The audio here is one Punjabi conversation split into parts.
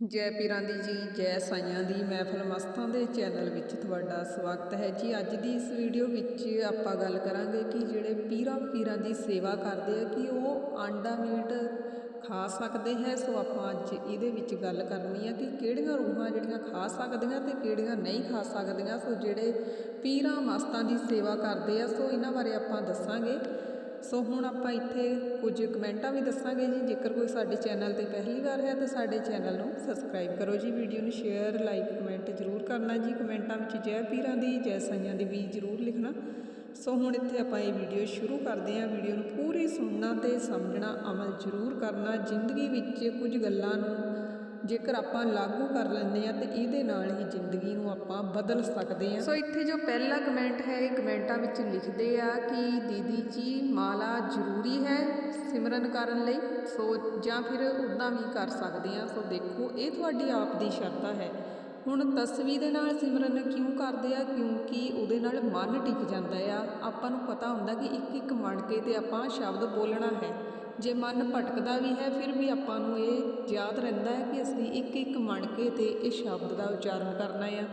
ਜੈ ਪੀਰਾਂ ਦੀ ਜੀ, ਜੈ ਸਾਈਆਂ ਦੀ। ਮਹਿਫਲ ਮਸਤਾਂ ਦੇ ਚੈਨਲ ਵਿੱਚ ਤੁਹਾਡਾ ਸਵਾਗਤ ਹੈ ਜੀ। ਅੱਜ ਦੀ ਇਸ ਵੀਡੀਓ ਵਿੱਚ ਆਪਾਂ ਗੱਲ ਕਰਾਂਗੇ ਕਿ ਜਿਹੜੇ ਪੀਰਾਂ ਫਕੀਰਾਂ ਦੀ ਸੇਵਾ ਕਰਦੇ ਆ, ਕਿ ਉਹ ਆਂਡਾ ਮੀਟ ਖਾ ਸਕਦੇ ਹੈ। ਸੋ ਆਪਾਂ ਅੱਜ ਇਹਦੇ ਵਿੱਚ ਗੱਲ ਕਰਨੀ ਆ ਕਿ ਕਿਹੜੀਆਂ ਰੂਹਾਂ ਜਿਹੜੀਆਂ ਖਾ ਸਕਦੀਆਂ ਤੇ ਕਿਹੜੀਆਂ ਨਹੀਂ ਖਾ ਸਕਦੀਆਂ। ਸੋ ਜਿਹੜੇ ਪੀਰਾਂ ਮਸਤਾਂ ਦੀ ਸੇਵਾ ਕਰਦੇ ਆ, ਸੋ ਇਹਨਾਂ ਬਾਰੇ ਆਪਾਂ ਦੱਸਾਂਗੇ। ਸੋ ਹੁਣ ਆਪਾਂ ਇੱਥੇ ਕੁਝ ਕਮੈਂਟਾਂ ਵੀ ਦੱਸਾਂਗੇ ਜੀ। ਜੇਕਰ ਕੋਈ ਸਾਡੇ ਚੈਨਲ ਤੇ ਪਹਿਲੀ ਵਾਰ ਹੈ ਤਾਂ ਸਾਡੇ ਚੈਨਲ ਨੂੰ ਸਬਸਕ੍ਰਾਈਬ ਕਰੋ ਜੀ। ਵੀਡੀਓ ਨੂੰ ਸ਼ੇਅਰ, ਲਾਈਕ, ਕਮੈਂਟ ਜ਼ਰੂਰ ਕਰਨਾ ਜੀ। ਕਮੈਂਟਾਂ ਵਿੱਚ ਜੈ ਪੀਰਾਂ ਦੀ, ਜੈ ਸਾਈਆਂ ਦੀ ਵੀ ਜ਼ਰੂਰ ਲਿਖਣਾ। ਸੋ ਹੁਣ ਇੱਥੇ ਆਪਾਂ ਇਹ ਵੀਡੀਓ ਸ਼ੁਰੂ ਕਰਦੇ ਹਾਂ। ਵੀਡੀਓ ਨੂੰ ਪੂਰੀ ਸੁਣਨਾ ਤੇ ਸਮਝਣਾ ਅਮਲ ਜ਼ਰੂਰ ਕਰਨਾ। ਜ਼ਿੰਦਗੀ ਵਿੱਚ ਕੁਝ ਗੱਲਾਂ ਨੂੰ ਜੇਕਰ ਆਪਾਂ ਲਾਗੂ ਕਰ ਲੈਂਦੇ ਆ ਤੇ ਇਹਦੇ ਨਾਲ ਹੀ ਜ਼ਿੰਦਗੀ ਨੂੰ ਆਪਾਂ ਬਦਲ ਸਕਦੇ ਆ ਸੋ ਇੱਥੇ ਜੋ ਪਹਿਲਾ ਕਮੈਂਟ ਹੈ, ਇਹ ਕਮੈਂਟਾਂ ਵਿੱਚ ਲਿਖਦੇ ਆ ਕਿ ਦੀਦੀ ਜੀ ਮਾਲਾ ਜ਼ਰੂਰੀ ਹੈ ਸਿਮਰਨ ਕਰਨ ਲਈ। ਸੋ ਜਾਂ ਫਿਰ ਉਦਾਂ ਵੀ ਕਰ ਸਕਦੇ ਆ ਸੋ ਦੇਖੋ, ਇਹ ਤੁਹਾਡੀ ਆਪ ਦੀ ਸ਼ਰਧਾ ਹੈ। ਹੁਣ ਤਸਵੀਰ ਦੇ ਨਾਲ ਸਿਮਰਨ ਕਿਉਂ ਕਰਦੇ ਆ? ਕਿਉਂਕਿ ਉਹਦੇ ਨਾਲ ਮਨ ਟਿਕ ਜਾਂਦਾ ਆ। ਆਪਾਂ ਨੂੰ ਪਤਾ ਹੁੰਦਾ ਕਿ ਇੱਕ ਇੱਕ ਮਣ ਕੇ ਤੇ ਆਪਾਂ ਸ਼ਬਦ ਬੋਲਣਾ ਹੈ। ਜੇ ਮਨ ਭਟਕਦਾ ਵੀ ਹੈ, ਫਿਰ ਵੀ ਆਪਾਂ ਨੂੰ ਇਹ ਯਾਦ ਰਹਿੰਦਾ ਹੈ ਕਿ ਅਸੀਂ ਇੱਕ ਇੱਕ ਮਣਕੇ ਤੇ ਇਹ ਸ਼ਬਦ ਦਾ ਉਚਾਰਨ ਕਰਨਾ ਆ।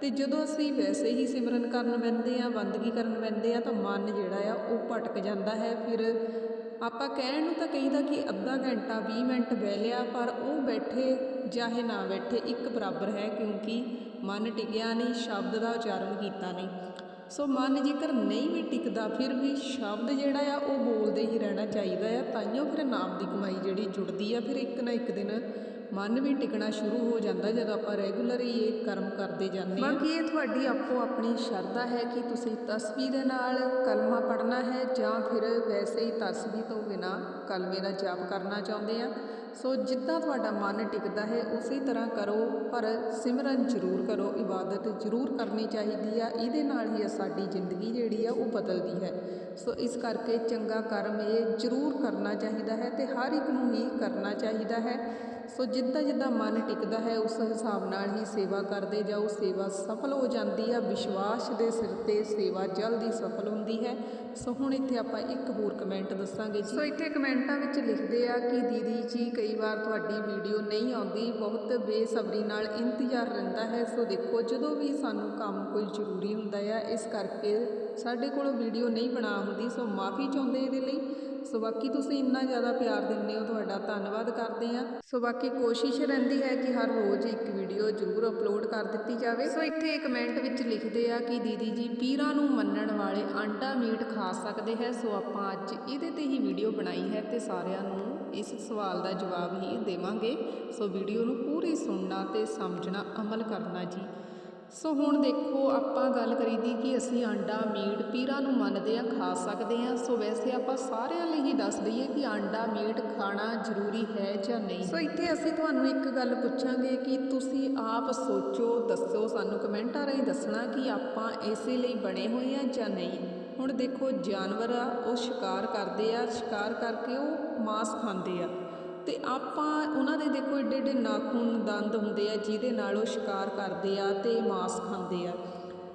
ਤੇ ਜਦੋਂ ਅਸੀਂ ਵੈਸੇ ਹੀ ਸਿਮਰਨ ਕਰਨ ਬੈੰਦੇ ਆ ਬੰਦਗੀ ਕਰਨ ਬੈੰਦੇ ਆ ਤਾਂ ਮਨ ਜਿਹੜਾ ਆ, ਉਹ ਭਟਕ ਜਾਂਦਾ ਹੈ। ਫਿਰ ਆਪਾਂ ਕਹਿਣ ਨੂੰ ਤਾਂ ਕਹੀਦਾ ਕਿ ਅੱਧਾ ਘੰਟਾ 20 ਮਿੰਟ ਬਹਿ ਲਿਆ, ਪਰ ਉਹ ਬੈਠੇ ਚਾਹੇ ਨਾ ਬੈਠੇ ਇੱਕ ਬਰਾਬਰ ਹੈ, ਕਿਉਂਕਿ ਮਨ ਟਿਕਿਆ ਨਹੀਂ, ਸ਼ਬਦ ਦਾ ਉਚਾਰਨ ਕੀਤਾ ਨਹੀਂ। ਸੋ ਮਨ ਜੇਕਰ ਨਹੀਂ ਵੀ ਟਿਕਦਾ, ਫਿਰ ਵੀ ਸ਼ਬਦ ਜਿਹੜਾ ਆ, ਉਹ ਬੋਲਦੇ ਹੀ ਰਹਿਣਾ ਚਾਹੀਦਾ ਆ। ਤਾਈਓ ਫਿਰ ਨਾਮ ਦੀ ਕਮਾਈ ਜਿਹੜੀ ਜੁੜਦੀ ਆ, ਫਿਰ ਇੱਕ ਨਾ ਇੱਕ ਦਿਨ ਮਨ ਵੀ ਟਿਕਣਾ ਸ਼ੁਰੂ ਹੋ ਜਾਂਦਾ, ਜਦੋਂ ਆਪਾਂ ਰੈਗੂਲਰ ਹੀ ਇਹ ਕਰਮ ਕਰਦੇ ਜਾਂਦੇ ਹਾਂ ਬਾਕੀ ਇਹ ਤੁਹਾਡੀ ਆਪੋ ਆਪਣੀ ਸ਼ਰਧਾ ਹੈ ਕਿ ਤੁਸੀਂ ਤਸਬੀਹ ਦੇ ਨਾਲ ਕਲਮਾ ਪੜ੍ਹਨਾ ਹੈ ਜਾਂ ਫਿਰ ਵੈਸੇ ਹੀ ਤਸਬੀਹ ਤੋਂ ਬਿਨਾ ਕਲਮੇ ਦਾ ਜਾਪ ਕਰਨਾ ਚਾਹੁੰਦੇ ਆ। ਸੋ ਜਿੱਦਾਂ ਤੁਹਾਡਾ ਮਨ ਟਿਕਦਾ ਹੈ ਉਸੇ ਤਰ੍ਹਾਂ ਕਰੋ, ਪਰ ਸਿਮਰਨ ਜ਼ਰੂਰ ਕਰੋ, ਇਬਾਦਤ ਜ਼ਰੂਰ ਕਰਨੀ ਚਾਹੀਦੀ ਆ। ਇਹਦੇ ਨਾਲ ਹੀ ਸਾਡੀ ਜ਼ਿੰਦਗੀ ਜਿਹੜੀ ਆ ਉਹ ਬਦਲਦੀ ਹੈ। ਸੋ ਇਸ ਕਰਕੇ ਚੰਗਾ ਕਰਮ ਇਹ ਜ਼ਰੂਰ ਕਰਨਾ ਚਾਹੀਦਾ ਹੈ ਤੇ ਹਰ ਇੱਕ ਨੂੰ ਹੀ ਕਰਨਾ ਚਾਹੀਦਾ ਹੈ। ਸੋ ਜਿੱਦਾਂ ਜਿੱਦਾਂ ਮਨ ਟਿਕਦਾ ਹੈ ਉਸ ਹਿਸਾਬ ਨਾਲ ਹੀ ਸੇਵਾ ਕਰਦੇ ਜਾਓ। ਸੇਵਾ ਸਫਲ ਹੋ ਜਾਂਦੀ ਆ। ਵਿਸ਼ਵਾਸ ਦੇ ਸਿਰ ਤੇ ਸੇਵਾ ਜਲਦੀ ਸਫਲ ਹੁੰਦੀ ਹੈ। ਸੋ ਹੁਣ ਇੱਥੇ ਆਪਾਂ ਇੱਕ ਹੋਰ ਕਮੈਂਟ ਦੱਸਾਂਗੇ ਜੀ। ਸੋ ਇੱਥੇ ਕਮੈਂਟਾਂ ਵਿੱਚ ਲਿਖਦੇ ਆ ਕਿ ਦੀਦੀ ਜੀ ਕਈ ਵਾਰ ਤੁਹਾਡੀ ਵੀਡੀਓ ਨਹੀਂ ਆਉਂਦੀ, ਬਹੁਤ ਬੇਸਬਰੀ ਨਾਲ ਇੰਤਜ਼ਾਰ ਰਹਿੰਦਾ ਹੈ। ਸੋ ਦੇਖੋ, ਜਦੋਂ ਵੀ ਸਾਨੂੰ ਕੰਮ ਕੋਈ ਜ਼ਰੂਰੀ ਹੁੰਦਾ ਆ, ਇਸ ਕਰਕੇ ਸਾਡੇ ਕੋਲੋਂ ਵੀਡੀਓ ਨਹੀਂ ਬਣਾ ਹੁੰਦੀ, ਸੋ ਮਾਫੀ ਚਾਹੁੰਦੇ ਇਹਦੇ ਲਈ। ਸੋ ਬਾਕੀ ਤੁਸੀਂ ਇੰਨਾ ਜ਼ਿਆਦਾ ਪਿਆਰ ਦਿੰਦੇ ਹੋ, ਤੁਹਾਡਾ ਧੰਨਵਾਦ ਕਰਦੇ ਆ ਸੋ ਬਾਕੀ ਕੋਸ਼ਿਸ਼ ਰਹਿੰਦੀ ਹੈ ਕਿ ਹਰ ਰੋਜ਼ ਇੱਕ ਵੀਡੀਓ ਜ਼ਰੂਰ ਅਪਲੋਡ ਕਰ ਦਿੱਤੀ ਜਾਵੇ। ਸੋ ਇੱਥੇ ਕਮੈਂਟ ਵਿੱਚ ਲਿਖਦੇ ਆ ਕਿ ਦੀਦੀ ਜੀ, ਪੀਰਾਂ ਨੂੰ ਮੰਨਣ ਵਾਲੇ ਆਂਡਾ ਮੀਟ ਖਾ ਸਕਦੇ ਹੈ, ਸੋ ਆਪਾਂ ਅੱਜ ਇਹਦੇ ਤੇ ਹੀ ਵੀਡੀਓ ਬਣਾਈ ਹੈ ਤੇ ਸਾਰਿਆਂ ਨੂੰ ਇਸ ਸਵਾਲ ਦਾ ਜਵਾਬ ਹੀ ਦੇਵਾਂਗੇ। ਸੋ ਵੀਡੀਓ ਨੂੰ ਪੂਰੀ ਸੁਣਨਾ ਤੇ ਸਮਝਣਾ ਅਮਲ ਕਰਨਾ ਜੀ। ਸੋ ਹੁਣ ਦੇਖੋ, ਆਪਾਂ ਗੱਲ ਕਰੀ ਦੀ ਕਿ ਅਸੀਂ ਆਂਡਾ, ਮੀਟ ਪੀਰਾਂ ਨੂੰ ਮੰਨਦੇ ਆ, ਖਾ ਸਕਦੇ ਆ। ਸੋ ਵੈਸੇ ਆਪਾਂ ਸਾਰਿਆਂ ਲਈ ਹੀ ਦੱਸ ਦਈਏ ਕਿ ਆਂਡਾ, ਮੀਟ ਖਾਣਾ ਜ਼ਰੂਰੀ ਹੈ ਜਾਂ ਨਹੀਂ। ਸੋ ਇੱਥੇ ਅਸੀਂ ਤੁਹਾਨੂੰ ਇੱਕ ਗੱਲ ਪੁੱਛਾਂਗੇ ਕਿ ਤੁਸੀਂ ਆਪ ਸੋਚੋ, ਦੱਸੋ, ਸਾਨੂੰ ਕਮੈਂਟਾਂ ਰਾਹੀਂ ਦੱਸਣਾ ਕਿ ਆਪਾਂ ਇਸੇ ਲਈ ਬਣੇ ਹੋਏ ਆ ਜਾਂ ਨਹੀਂ। ਹੁਣ ਦੇਖੋ ਜਾਨਵਰ ਆ, ਉਹ ਸ਼ਿਕਾਰ ਕਰਦੇ ਆ, ਸ਼ਿਕਾਰ ਕਰਕੇ ਉਹ ਮਾਸ ਖਾਂਦੇ ਆ। ਤੇ ਆਪਾਂ ਉਹਨਾਂ ਦੇ ਦੇਖੋ ਏਡੇ ਏਡੇ ਨਾਖੂਨ ਦੰਦ ਹੁੰਦੇ ਆ, ਜਿਹਦੇ ਨਾਲ ਉਹ ਸ਼ਿਕਾਰ ਕਰਦੇ ਆ ਤੇ ਮਾਸ ਖਾਂਦੇ ਆ।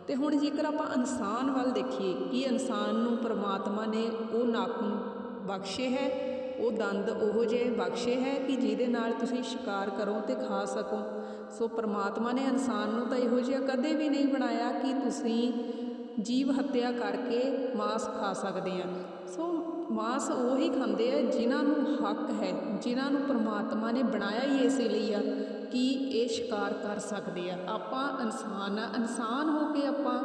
ਤੇ ਹੁਣ ਜੇਕਰ ਆਪਾਂ ਇਨਸਾਨ ਵੱਲ ਦੇਖੀਏ, ਕਿ ਇਨਸਾਨ ਨੂੰ ਪਰਮਾਤਮਾ ਨੇ ਉਹ ਨਾਖੂਨ ਬਖਸ਼ੇ ਹੈ, ਉਹ ਦੰਦ ਉਹੋ ਜਿਹੇ ਬਖਸ਼ੇ ਹੈ ਕਿ ਜਿਹਦੇ ਨਾਲ ਤੁਸੀਂ ਸ਼ਿਕਾਰ ਕਰੋ ਤੇ ਖਾ ਸਕੋ? ਸੋ ਪਰਮਾਤਮਾ ਨੇ ਇਨਸਾਨ ਨੂੰ ਤਾਂ ਇਹੋ ਜਿਹਾ ਕਦੇ ਵੀ ਨਹੀਂ ਬਣਾਇਆ ਕਿ ਤੁਸੀਂ ਜੀਵ ਹੱਤਿਆ ਕਰਕੇ ਮਾਸ ਖਾ ਸਕਦੇ ਹਾਂ। ਸੋ ਮਾਸ ਉਹੀ ਖਾਂਦੇ ਆ ਜਿਨ੍ਹਾਂ ਨੂੰ ਹੱਕ ਹੈ, ਜਿਨ੍ਹਾਂ ਨੂੰ ਪ੍ਰਮਾਤਮਾ ਨੇ ਬਣਾਇਆ ਹੀ ਇਸੇ ਲਈ ਆ ਕਿ ਇਹ ਸ਼ਿਕਾਰ ਕਰ ਸਕਦੇ ਆ। ਆਪਾਂ ਇਨਸਾਨ ਆ, ਇਨਸਾਨ ਹੋ ਕੇ ਆਪਾਂ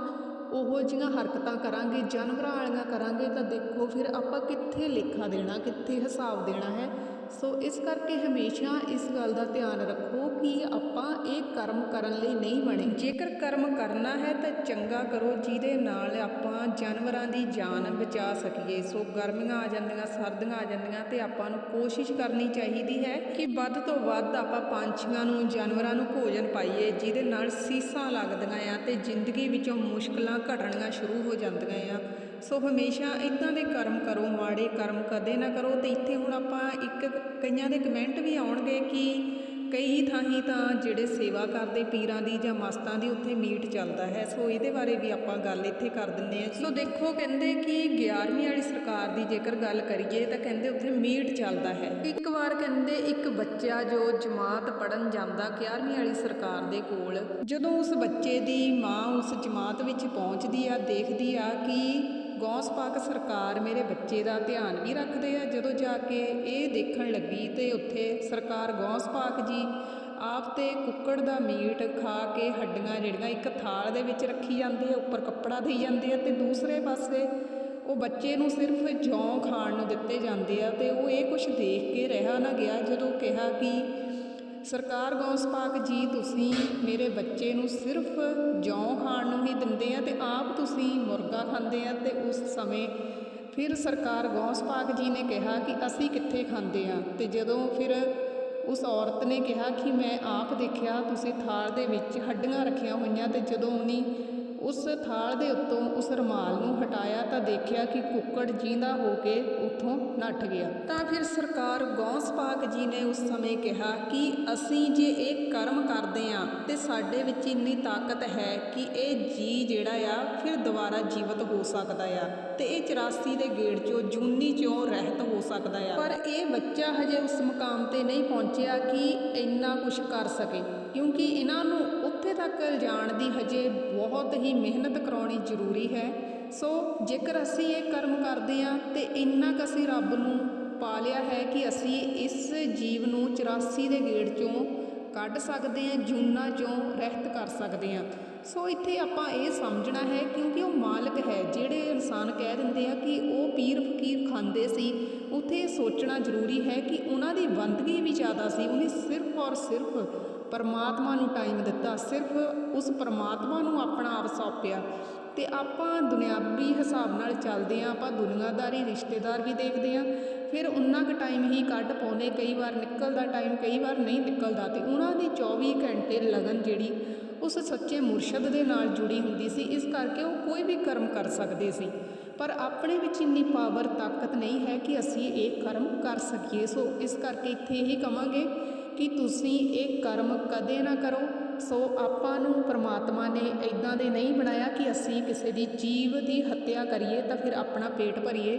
ਉਹੋ ਜਿਹੀਆਂ ਹਰਕਤਾਂ ਕਰਾਂਗੇ, ਜਾਨਵਰਾਂ ਵਾਲੀਆਂ ਕਰਾਂਗੇ ਤਾਂ ਦੇਖੋ ਫਿਰ ਆਪਾਂ ਕਿੱਥੇ ਲੇਖਾ ਦੇਣਾ, ਕਿੱਥੇ ਹਿਸਾਬ ਦੇਣਾ ਹੈ। ਸੋ ਇਸ ਕਰਕੇ ਹਮੇਸ਼ਾ ਇਸ ਗੱਲ ਦਾ ਧਿਆਨ ਰੱਖੋ ਕਿ ਆਪਾਂ ਇਹ ਕਰਮ ਕਰਨ ਲਈ ਨਹੀਂ ਬਣੇ। ਜੇਕਰ ਕਰਮ ਕਰਨਾ ਹੈ ਤਾਂ ਚੰਗਾ ਕਰੋ, ਜਿਹਦੇ ਨਾਲ ਆਪਾਂ ਜਾਨਵਰਾਂ ਦੀ ਜਾਨ ਬਚਾ ਸਕੀਏ। ਸੋ ਗਰਮੀਆਂ ਆ ਜਾਂਦੀਆਂ, ਸਰਦੀਆਂ ਆ ਜਾਂਦੀਆਂ ਤੇ ਆਪਾਂ ਨੂੰ ਕੋਸ਼ਿਸ਼ ਕਰਨੀ ਚਾਹੀਦੀ ਹੈ ਕਿ ਵੱਧ ਤੋਂ ਵੱਧ ਆਪਾਂ ਪੰਛੀਆਂ ਨੂੰ, ਜਾਨਵਰਾਂ ਨੂੰ ਭੋਜਨ ਪਾਈਏ, ਜਿਹਦੇ ਨਾਲ ਸੀਸਾਂ ਲੱਗਦੀਆਂ ਆ ਤੇ ਜ਼ਿੰਦਗੀ ਵਿੱਚੋਂ ਮੁਸ਼ਕਲਾਂ ਘਟਣੀਆਂ ਸ਼ੁਰੂ ਹੋ ਜਾਂਦੀਆਂ ਆ। ਸੋ ਹਮੇਸ਼ਾ ਇਦਾਂ ਦੇ ਕਰਮ ਕਰੋ, ਮਾੜੇ ਕਰਮ ਕਦੇ ਨਾ ਕਰੋ। ਤੇ ਇੱਥੇ ਹੁਣ ਆਪਾਂ ਇੱਕ ਕਈਆਂ ਦੇ ਕਮੈਂਟ ਵੀ ਆਉਣਗੇ ਕਿ ਕਈ ਥਾਈਂ ਤਾਂ ਜਿਹੜੇ ਸੇਵਾ ਕਰਦੇ ਪੀਰਾਂ ਦੀ ਜਾਂ ਮਸਤਾਂ ਦੀ ਉੱਥੇ ਮੀਟ ਚੱਲਦਾ ਹੈ। ਸੋ ਇਹਦੇ ਬਾਰੇ ਵੀ ਆਪਾਂ ਗੱਲ ਇੱਥੇ ਕਰ ਦਿੰਦੇ ਹਾਂ। ਸੋ ਦੇਖੋ, ਕਹਿੰਦੇ ਕਿ 11ਵੀਂ ਵਾਲੀ ਸਰਕਾਰ ਦੀ ਜੇਕਰ ਗੱਲ ਕਰੀਏ ਤਾਂ ਕਹਿੰਦੇ ਉੱਥੇ ਮੀਟ ਚੱਲਦਾ ਹੈ। ਇੱਕ ਵਾਰ ਕਹਿੰਦੇ ਇੱਕ ਬੱਚਾ ਜੋ ਜਮਾਤ ਪੜਨ ਜਾਂਦਾ 11ਵੀਂ ਵਾਲੀ ਸਰਕਾਰ ਦੇ ਕੋਲ, ਜਦੋਂ ਉਸ ਬੱਚੇ ਦੀ ਮਾਂ ਉਸ ਜਮਾਤ ਵਿੱਚ ਪਹੁੰਚਦੀ ਆ, ਦੇਖਦੀ ਆ ਕਿ ਗੌਸ ਪਾਕ ਸਰਕਾਰ ਮੇਰੇ ਬੱਚੇ ਦਾ ਧਿਆਨ ਵੀ ਰੱਖਦੇ ਆ। ਜਦੋਂ ਜਾ ਕੇ ਇਹ ਦੇਖਣ ਲੱਗੀ ਤੇ ਉੱਥੇ ਸਰਕਾਰ ਗੌਸ ਪਾਕ ਜੀ ਆਪ ਤੇ ਕੁੱਕੜ ਦਾ ਮੀਟ ਖਾ ਕੇ ਹੱਡੀਆਂ ਜਿਹੜੀਆਂ ਇੱਕ ਥਾਲ ਦੇ ਵਿੱਚ ਰੱਖੀ ਜਾਂਦੀ ਆ, ਉੱਪਰ ਕੱਪੜਾ ਦੇਈ ਜਾਂਦੇ ਆ ਤੇ ਦੂਸਰੇ ਪਾਸੇ ਉਹ ਬੱਚੇ ਨੂੰ ਸਿਰਫ ਜੌਂ ਖਾਣ ਨੂੰ ਦਿੱਤੇ ਜਾਂਦੇ ਆ ਤੇ ਉਹ ਇਹ ਕੁਝ ਦੇਖ ਕੇ ਰਿਹਾ ਨਾ ਗਿਆ ਜਦੋਂ ਕਿਹਾ ਕਿ ਸਰਕਾਰ ਗੌਂਸ ਪਾਕ ਜੀ, ਤੁਸੀਂ ਮੇਰੇ ਬੱਚੇ ਨੂੰ ਸਿਰਫ ਜੌਂ ਖਾਣ ਨੂੰ ਹੀ ਦਿੰਦੇ ਆ ਤੇ ਆਪ ਤੁਸੀਂ ਮੁਰਗਾ ਖਾਂਦੇ ਆ ਤੇ ਉਸ ਸਮੇਂ ਫਿਰ ਸਰਕਾਰ ਗੌਂਸ ਪਾਕ ਜੀ ਨੇ ਕਿਹਾ ਕਿ ਅਸੀਂ ਕਿੱਥੇ ਖਾਂਦੇ ਆ ਤੇ ਜਦੋਂ ਫਿਰ ਉਸ ਔਰਤ ਨੇ ਕਿਹਾ ਕਿ ਮੈਂ ਆਪ ਦੇਖਿਆ ਤੁਸੀਂ ਥਾਲ ਦੇ ਵਿੱਚ ਹੱਡੀਆਂ ਰੱਖੀਆਂ ਹੋਈਆਂ ਤੇ ਜਦੋਂ ਉਹਨੇ ਉਸ ਥਾਲ ਦੇ ਉੱਤੋਂ ਉਸ ਰੁਮਾਲ ਨੂੰ ਹਟਾਇਆ ਤਾਂ ਦੇਖਿਆ ਕਿ ਕੁੱਕੜ ਜਿੰਦਾ ਹੋ ਕੇ ਉੱਥੋਂ ਨੱਠ ਗਿਆ। ਤਾਂ ਫਿਰ ਸਰਕਾਰ ਗੌਸ ਪਾਕ ਜੀ ਨੇ ਉਸ ਸਮੇਂ ਕਿਹਾ ਕਿ ਅਸੀਂ ਜੇ ਇਹ ਕਰਮ ਕਰਦੇ ਆ ਤੇ ਸਾਡੇ ਵਿੱਚ ਇੰਨੀ ਤਾਕਤ ਹੈ ਕਿ ਇਹ ਜੀ ਜਿਹੜਾ ਆ ਫਿਰ ਦੁਬਾਰਾ ਜੀਵਤ ਹੋ ਸਕਦਾ ਆ ਤੇ ਇਹ 84 ਦੇ ਗੇੜ ਚੋਂ ਜੂਨੀ ਚੋਂ ਰਹਿਤ ਹੋ ਸਕਦਾ ਆ। ਪਰ ਇਹ ਬੱਚਾ ਹਜੇ ਉਸ ਮੁਕਾਮ ਤੇ ਨਹੀਂ ਪਹੁੰਚਿਆ ਕਿ ਇੰਨਾ ਕੁਝ ਕਰ ਸਕੇ, ਕਿਉਂਕਿ ਇਹਨਾਂ ਨੂੰ ਉੱਥੇ ਤੱਕ ਲਿਜਾਣ ਦੀ ਹਜੇ ਬਹੁਤ ਹੀ ਮਿਹਨਤ ਕਰਾਉਣੀ ਜ਼ਰੂਰੀ ਹੈ। ਸੋ ਜੇਕਰ ਅਸੀਂ ਇਹ ਕਰਮ ਕਰਦੇ ਹਾਂ, ਤੇ ਇੰਨਾ ਕੁ ਅਸੀਂ ਰੱਬ ਨੂੰ ਪਾ ਲਿਆ ਹੈ ਕਿ ਅਸੀਂ ਇਸ ਜੀਵ ਨੂੰ 84 ਦੇ ਗੇੜ ਚੋਂ ਕੱਢ ਸਕਦੇ ਹਾਂ, ਜੂਨਾ ਚੋਂ ਰਹਿਤ ਕਰ ਸਕਦੇ ਹਾਂ। ਸੋ ਇੱਥੇ ਆਪਾਂ ਇਹ ਸਮਝਣਾ ਹੈ ਕਿਉਂਕਿ ਉਹ ਮਾਲਕ ਹੈ, ਜਿਹੜੇ ਇਨਸਾਨ ਕਹਿ ਦਿੰਦੇ ਆ ਕਿ ਉਹ ਪੀਰ ਫਕੀਰ ਖਾਂਦੇ ਸੀ, ਉੱਥੇ ਇਹ ਸੋਚਣਾ ਜ਼ਰੂਰੀ ਹੈ ਕਿ ਉਹਨਾਂ ਦੀ ਬੰਦਗੀ ਵੀ ਜ਼ਿਆਦਾ ਸੀ, ਉਹਨੇ ਸਿਰਫ ਔਰ ਸਿਰਫ ਪਰਮਾਤਮਾ ਨੂੰ ਟਾਈਮ ਦਿੱਤਾ, ਸਿਰਫ ਉਸ ਪਰਮਾਤਮਾ ਨੂੰ ਆਪਣਾ ਆਪ ਸੌਂਪਿਆ। ਤੇ ਆਪਾਂ ਦੁਨਿਆਵੀ ਹਿਸਾਬ ਨਾਲ ਚੱਲਦੇ ਆਂ ਆਪਾਂ ਦੁਨੀਆਦਾਰੀ, ਰਿਸ਼ਤੇਦਾਰ ਵੀ ਦੇਖਦੇ ਆਂ ਫਿਰ ਉਨਾ ਕੁ ਟਾਈਮ ਹੀ ਕੱਢ ਪਾਉਂਦੇ ਕਈ ਵਾਰ ਨਿਕਲਦਾ ਟਾਈਮ ਕਈ ਵਾਰ ਨਹੀਂ ਨਿਕਲਦਾ ਤੇ ਉਹਨਾਂ ਦੀ 24 ਘੰਟੇ ਲਗਨ ਜਿਹੜੀ ਉਸ ਸੱਚੇ ਮੁਰਸ਼ਦ ਦੇ ਨਾਲ ਜੁੜੀ ਹੁੰਦੀ ਸੀ, ਇਸ ਕਰਕੇ ਉਹ ਕੋਈ ਵੀ ਕਰਮ ਕਰ ਸਕਦੇ ਸੀ। ਪਰ ਆਪਣੇ ਵਿੱਚ ਇੰਨੀ ਪਾਵਰ ਤਾਕਤ ਨਹੀਂ ਹੈ ਕਿ ਅਸੀਂ ਇਹ ਕਰਮ ਕਰ ਸਕੀਏ। ਸੋ ਇਸ ਕਰਕੇ ਇੱਥੇ ਇਹੀ ਕਵਾਂਗੇ ਕਿ ਤੁਸੀਂ ਇਹ ਕਰਮ ਕਦੇ ਨਾ ਕਰੋ। ਸੋ ਆਪਾਂ ਨੂੰ ਪ੍ਰਮਾਤਮਾ ਨੇ ਇਦਾਂ ਦੇ ਨਹੀਂ ਬਣਾਇਆ ਕਿ ਅਸੀਂ ਕਿਸੇ ਦੀ ਜੀਵ ਦੀ ਹੱਤਿਆ ਕਰੀਏ ਤਾਂ ਫਿਰ ਆਪਣਾ ਪੇਟ ਭਰੀਏ।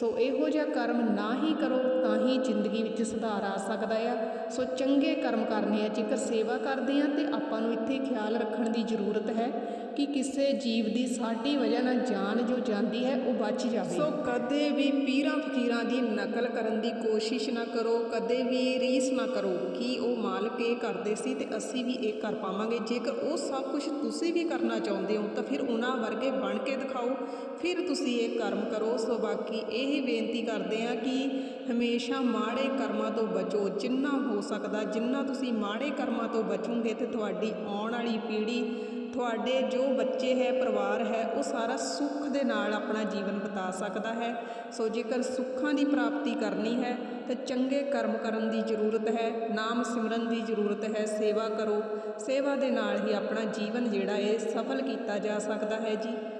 ਸੋ ਇਹੋ ਜਿਹਾ ਕਰਮ ਨਾ ਹੀ ਕਰੋ ਤਾਂ ਹੀ ਜ਼ਿੰਦਗੀ ਵਿੱਚ ਸੁਧਾਰ ਆ ਸਕਦਾ ਆ। ਸੋ ਚੰਗੇ ਕਰਮ ਕਰਨੇ ਆ, ਜੇਕਰ ਸੇਵਾ ਕਰਦੇ ਆ ਤੇ ਆਪਾਂ ਨੂੰ ਇੱਥੇ ਖਿਆਲ ਰੱਖਣ ਦੀ ਜ਼ਰੂਰਤ ਹੈ। ਕਿ ਕਿਸੇ ਜੀਵ ਦੀ ਸਾਡੀ ਵਜ੍ਹਾ ਨਾਲ ਜਾਨ ਜੋ ਜਾਂਦੀ ਹੈ, ਉਹ ਬਚ ਜਾਵੇ ਸੋ ਕਦੇ ਵੀ ਪੀਰਾਂ ਫਕੀਰਾਂ ਦੀ ਨਕਲ ਕਰਨ ਦੀ ਕੋਸ਼ਿਸ਼ ਨਾ ਕਰੋ, ਕਦੇ ਵੀ ਰੀਸ ਨਾ ਕਰੋ ਕਿ ਉਹ ਮਾਲਕ ਇਹ ਕਰਦੇ ਸੀ ਤੇ ਅਸੀਂ ਵੀ ਇਹ ਕਰ ਪਾਵਾਂਗੇ। ਜੇਕਰ ਉਹ ਸਭ ਕੁਝ ਤੁਸੀਂ ਵੀ ਕਰਨਾ ਚਾਹੁੰਦੇ ਹੋ, ਤਾਂ ਫਿਰ ਉਹਨਾਂ ਵਰਗੇ ਬਣ ਕੇ ਦਿਖਾਓ, ਫਿਰ ਤੁਸੀਂ ਇਹ ਕਰਮ ਕਰੋ। ਸੋ ਬਾਕੀ ਇਹ ਬੇਨਤੀ ਕਰਦੇ ਆ ਕਿ ਹਮੇਸ਼ਾ ਮਾੜੇ ਕਰਮਾਂ ਤੋਂ ਬਚੋ। ਜਿੰਨਾ ਹੋ ਸਕਦਾ, ਜਿੰਨਾ ਤੁਸੀਂ ਮਾੜੇ ਕਰਮਾਂ ਤੋਂ ਬਚੋਗੇ ਤੇ ਤੁਹਾਡੀ ਆਉਣ ਵਾਲੀ ਪੀੜ੍ਹੀ ਤੁਹਾਡੇ ਜੋ ਬੱਚੇ ਹੈ, ਪਰਿਵਾਰ ਹੈ, ਉਹ ਸਾਰਾ ਸੁੱਖ ਦੇ ਨਾਲ ਆਪਣਾ ਜੀਵਨ ਬਿਤਾ ਸਕਦਾ ਹੈ। ਸੋ ਜੇਕਰ ਸੁੱਖਾਂ ਦੀ ਪ੍ਰਾਪਤੀ ਕਰਨੀ ਹੈ, ਤਾਂ ਚੰਗੇ ਕਰਮ ਕਰਨ ਦੀ ਜ਼ਰੂਰਤ ਹੈ, ਨਾਮ ਸਿਮਰਨ ਦੀ ਜ਼ਰੂਰਤ ਹੈ, ਸੇਵਾ ਕਰੋ। ਸੇਵਾ ਦੇ ਨਾਲ ਹੀ ਆਪਣਾ ਜੀਵਨ ਜਿਹੜਾ ਹੈ ਸਫਲ ਕੀਤਾ ਜਾ ਸਕਦਾ ਹੈ ਜੀ।